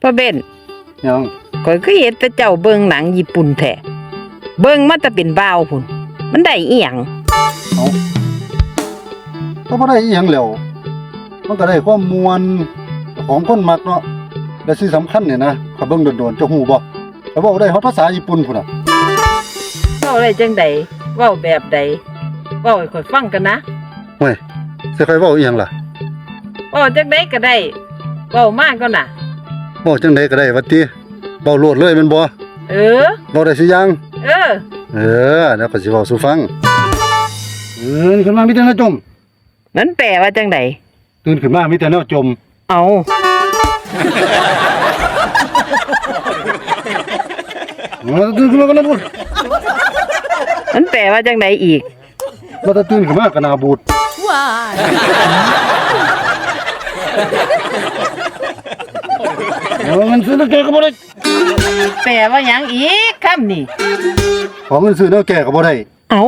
พ่อเบนยังข่อยก็เห็นแต่เจ้าเบิ่งหนังญี่ปุ่นแท้เบิ่งมาแต่เป็นบ่าวพุ่นมันได้อีหยังเอาก็บ่ได้อีหยังแล้วมันก็ได้ความมวลของคนมักเนาะและที่สำคัญเนี่ยนะถ้าเบิ่งโดนๆจะฮู้บ่เขาบอกได้ฮอดภาษาญี่ปุ่นพุ่นน่ะเว้าได้จังใดเว้าแบบใดเว้าให้ข่อยฟังกันนะเว้ยสิใครเว้าอีหยังล่ะเว้าจังใดก็ได้เว้ามาก็น่ะเว้าจังไดก็ได้ว่าติเว้าโลดเลยแม่นบ่เออ เว้าได้สิยัง เออ เออเดี๋ยวก็สิเว้าสู่ฟังตื่นขึ้นมามีแต่แนวจม มันแปลว่าจังใดตื่นขึ้นมามีแต่แนวจม เอาเออตื่นขึ้นมาก็นะพูดมันแปลว่าจังใดอีก ว่าถ้าตื่นขึ้นมาก็น่าบูด ของเงินซื้อแล้วแกก็บ่ได้ แปลว่าหยังอีกคำนี่ของเงินซื้อแล้วแกก็บ่ได้ เอา